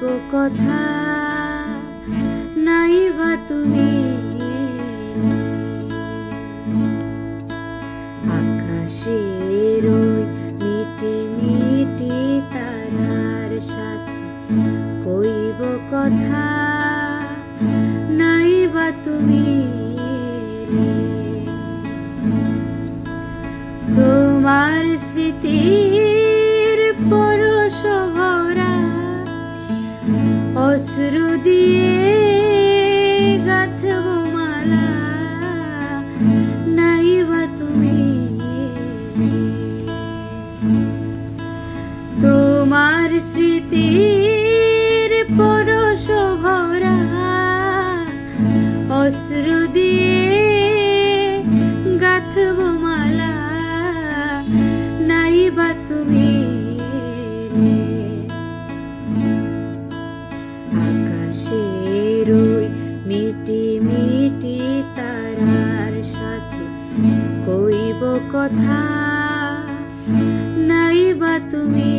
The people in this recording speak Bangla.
কথা। নাই বা তুমি আকাশের ওই মিটি মিটি তারার সাথে কইব কথা। নাই বা তুমি তোমার স্মৃতি অশ্রু দিয়ে গাথব মালা। নাইবা তুমি। তোমার স্মৃতির পরশ ভরা। অশ্রু দিয়ে গাথব মালা। নাইবা তুমি। আকাশের ওই মিটি মিটি তারার সাথে কইব কথা। নাই বা তুমি